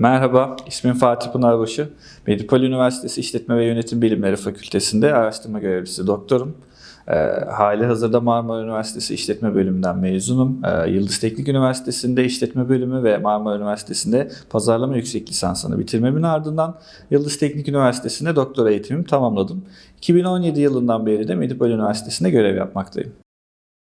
Merhaba, ismim Fatih Pınarbaşı. Medipol Üniversitesi İşletme ve Yönetim Bilimleri Fakültesinde araştırma görevlisi doktorum. Ee, hali hazırda Marmara Üniversitesi İşletme Bölümünden mezunum. Ee, Yıldız Teknik Üniversitesi'nde İşletme Bölümü ve Marmara Üniversitesi'nde Pazarlama Yüksek Lisansını bitirmemin ardından Yıldız Teknik Üniversitesi'nde doktora eğitimimi tamamladım. 2017 yılından beri de Medipol Üniversitesi'nde görev yapmaktayım.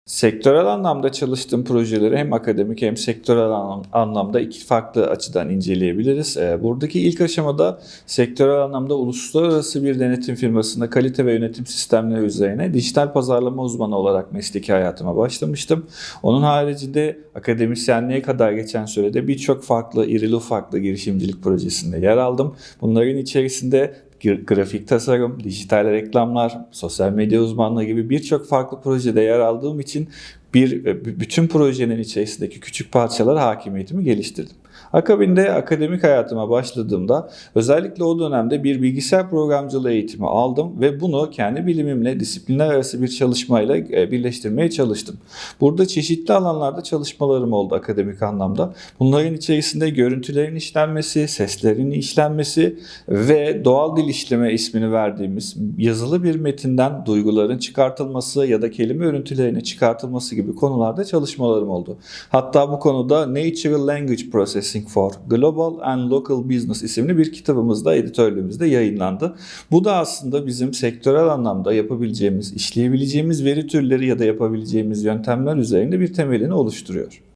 Sektörel anlamda çalıştığım projeleri hem akademik hem sektörel anlam- anlamda iki farklı açıdan inceleyebiliriz. Ee, Buradaki ilk aşamada sektörel anlamda uluslararası bir denetim firmasında kalite ve yönetim sistemleri üzerine dijital pazarlama uzmanı olarak mesleki hayatıma başlamıştım. Onun haricinde akademisyenliğe kadar geçen sürede birçok farklı irili ufaklı girişimcilik projesinde yer aldım. Bunların içerisinde grafik tasarım, dijital reklamlar, sosyal medya uzmanlığı gibi birçok farklı projede yer aldığım için bir b- bütün projenin içerisindeki küçük parçalara hakimiyetimi geliştirdim. Akabinde akademik hayatıma başladığımda özellikle o dönemde bir bilgisayar programcılığı eğitimi aldım ve bunu kendi bilimimle disiplinler arası bir çalışmayla e, birleştirmeye çalıştım. Burada çeşitli alanlarda çalışmalarım oldu akademik anlamda. Bunların içerisinde görüntülerin işlenmesi, seslerin işlenmesi ve doğal dil işleme ismini verdiğimiz yazılı bir metinden duyguların çıkartılması ya da kelime örüntülerinin çıkartılması gibi konularda çalışmalarım oldu. Hatta bu konuda Natural Language Processing for Global and Local Business isimli bir kitabımızda editörlüğümüzde yayınlandı. Bu da aslında bizim sektörel anlamda yapabileceğimiz, işleyebileceğimiz veri türleri ya da yapabileceğimiz yöntemler üzerinde bir temelini oluşturuyor.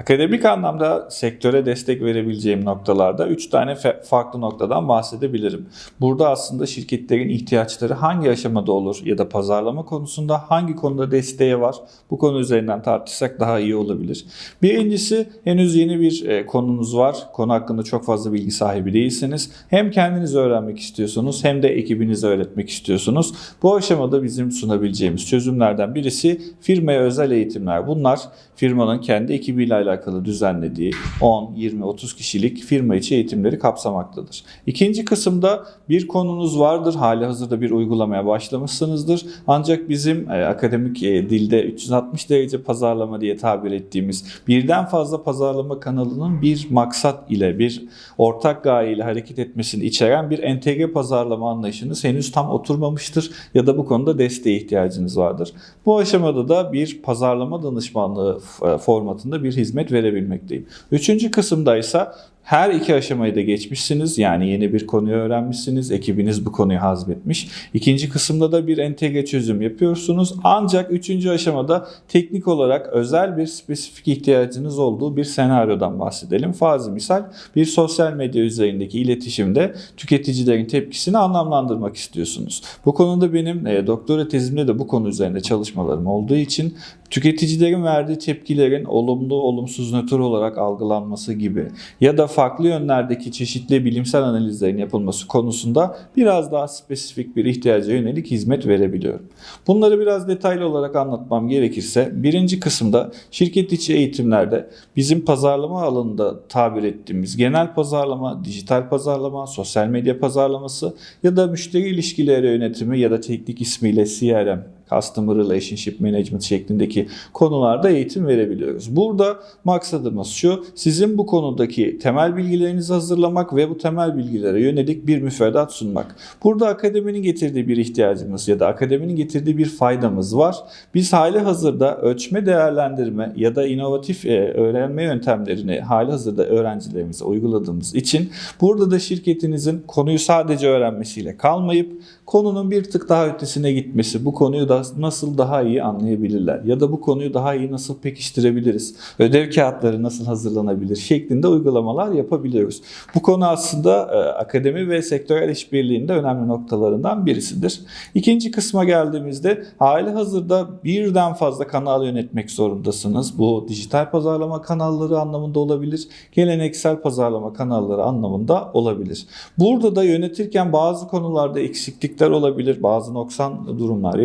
Akademik anlamda sektöre destek verebileceğim noktalarda 3 tane farklı noktadan bahsedebilirim. Burada aslında şirketlerin ihtiyaçları hangi aşamada olur ya da pazarlama konusunda hangi konuda desteğe var bu konu üzerinden tartışsak daha iyi olabilir. Birincisi henüz yeni bir e, konunuz var. Konu hakkında çok fazla bilgi sahibi değilsiniz. Hem kendiniz öğrenmek istiyorsunuz hem de ekibinize öğretmek istiyorsunuz. Bu aşamada bizim sunabileceğimiz çözümlerden birisi firmaya özel eğitimler. Bunlar firmanın kendi ekibiyle alakalı düzenlediği 10, 20, 30 kişilik firma içi eğitimleri kapsamaktadır. İkinci kısımda bir konunuz vardır. Hali hazırda bir uygulamaya başlamışsınızdır. Ancak bizim e, akademik e, dilde 360 derece pazarlama diye tabir ettiğimiz birden fazla pazarlama kanalının bir maksat ile bir ortak gaye ile hareket etmesini içeren bir entegre pazarlama anlayışınız henüz tam oturmamıştır ya da bu konuda desteğe ihtiyacınız vardır. Bu aşamada da bir pazarlama danışmanlığı e, formatında bir hizmet verebilmekteyim. Üçüncü kısımda ise her iki aşamayı da geçmişsiniz. Yani yeni bir konuyu öğrenmişsiniz. Ekibiniz bu konuyu hazmetmiş. İkinci kısımda da bir entegre çözüm yapıyorsunuz. Ancak üçüncü aşamada teknik olarak özel bir spesifik ihtiyacınız olduğu bir senaryodan bahsedelim. Fazla misal bir sosyal medya üzerindeki iletişimde tüketicilerin tepkisini anlamlandırmak istiyorsunuz. Bu konuda benim e, doktora tezimde de bu konu üzerinde çalışmalarım olduğu için tüketicilerin verdiği tepkilerin olumlu, olumsuz, nötr olarak algılanması gibi ya da farklı yönlerdeki çeşitli bilimsel analizlerin yapılması konusunda biraz daha spesifik bir ihtiyaca yönelik hizmet verebiliyorum. Bunları biraz detaylı olarak anlatmam gerekirse birinci kısımda şirket içi eğitimlerde bizim pazarlama alanında tabir ettiğimiz genel pazarlama, dijital pazarlama, sosyal medya pazarlaması ya da müşteri ilişkileri yönetimi ya da teknik ismiyle CRM Customer Relationship Management şeklindeki konularda eğitim verebiliyoruz. Burada maksadımız şu, sizin bu konudaki temel bilgilerinizi hazırlamak ve bu temel bilgilere yönelik bir müfredat sunmak. Burada akademinin getirdiği bir ihtiyacımız ya da akademinin getirdiği bir faydamız var. Biz hali hazırda ölçme değerlendirme ya da inovatif e, öğrenme yöntemlerini hali hazırda öğrencilerimize uyguladığımız için burada da şirketinizin konuyu sadece öğrenmesiyle kalmayıp konunun bir tık daha ötesine gitmesi, bu konuyu da nasıl daha iyi anlayabilirler ya da bu konuyu daha iyi nasıl pekiştirebiliriz, ödev kağıtları nasıl hazırlanabilir şeklinde uygulamalar yapabiliyoruz. Bu konu aslında e, akademi ve sektörel işbirliğinde önemli noktalarından birisidir. İkinci kısma geldiğimizde hali hazırda birden fazla kanal yönetmek zorundasınız. Bu dijital pazarlama kanalları anlamında olabilir, geleneksel pazarlama kanalları anlamında olabilir. Burada da yönetirken bazı konularda eksiklikler olabilir, bazı noksan durumlar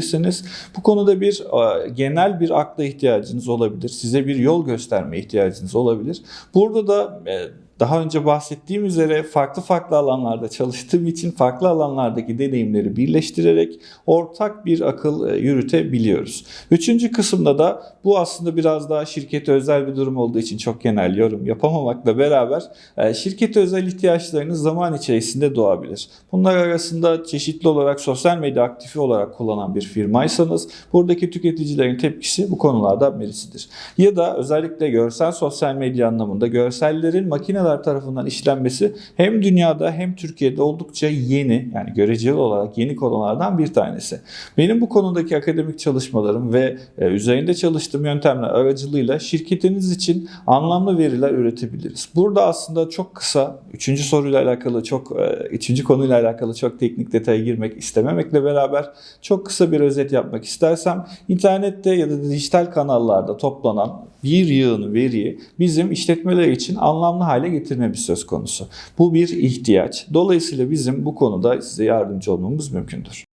yaşayabilirsiniz. Bu konuda bir e, genel bir akla ihtiyacınız olabilir. Size bir yol gösterme ihtiyacınız olabilir. Burada da e, daha önce bahsettiğim üzere farklı farklı alanlarda çalıştığım için farklı alanlardaki deneyimleri birleştirerek ortak bir akıl e, yürütebiliyoruz. Üçüncü kısımda da bu aslında biraz daha şirkete özel bir durum olduğu için çok genel yorum yapamamakla beraber e, şirkete özel ihtiyaçlarınız zaman içerisinde doğabilir. Bunlar arasında çeşitli olarak sosyal medya aktifi olarak kullanan bir firmaysanız buradaki tüketicilerin tepkisi bu konularda birisidir. Ya da özellikle görsel sosyal medya anlamında görsellerin makineler tarafından işlenmesi hem dünyada hem Türkiye'de oldukça yeni yani göreceli olarak yeni konulardan bir tanesi. Benim bu konudaki akademik çalışmalarım ve e, üzerinde çalıştığım yöntemler aracılığıyla şirketiniz için anlamlı veriler üretebiliriz. Burada aslında çok kısa, üçüncü soruyla alakalı çok, e, üçüncü konuyla alakalı çok teknik detaya girmek istememekle beraber çok kısa bir özet yapmak istersem internette ya da dijital kanallarda toplanan bir yığın veriyi bizim işletmeler için anlamlı hale getirmemiz söz konusu. Bu bir ihtiyaç. Dolayısıyla bizim bu konuda size yardımcı olmamız mümkündür.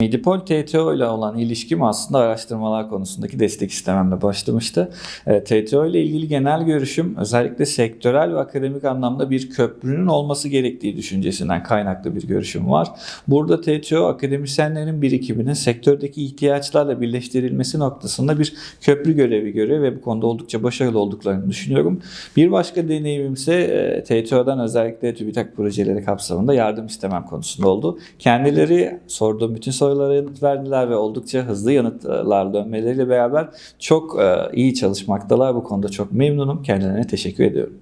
Medipol TTO ile olan ilişkim aslında araştırmalar konusundaki destek istememle başlamıştı. E, TTO ile ilgili genel görüşüm özellikle sektörel ve akademik anlamda bir köprünün olması gerektiği düşüncesinden kaynaklı bir görüşüm var. Burada TTO akademisyenlerin birikiminin sektördeki ihtiyaçlarla birleştirilmesi noktasında bir köprü görevi görüyor ve bu konuda oldukça başarılı olduklarını düşünüyorum. Bir başka deneyimim ise e, TTO'dan özellikle TÜBİTAK projeleri kapsamında yardım istemem konusunda oldu. Kendileri sorduğum bütün sorulara yanıt verdiler ve oldukça hızlı yanıtlar dönmeleriyle beraber çok e, iyi çalışmaktalar. Bu konuda çok memnunum. Kendilerine teşekkür ediyorum.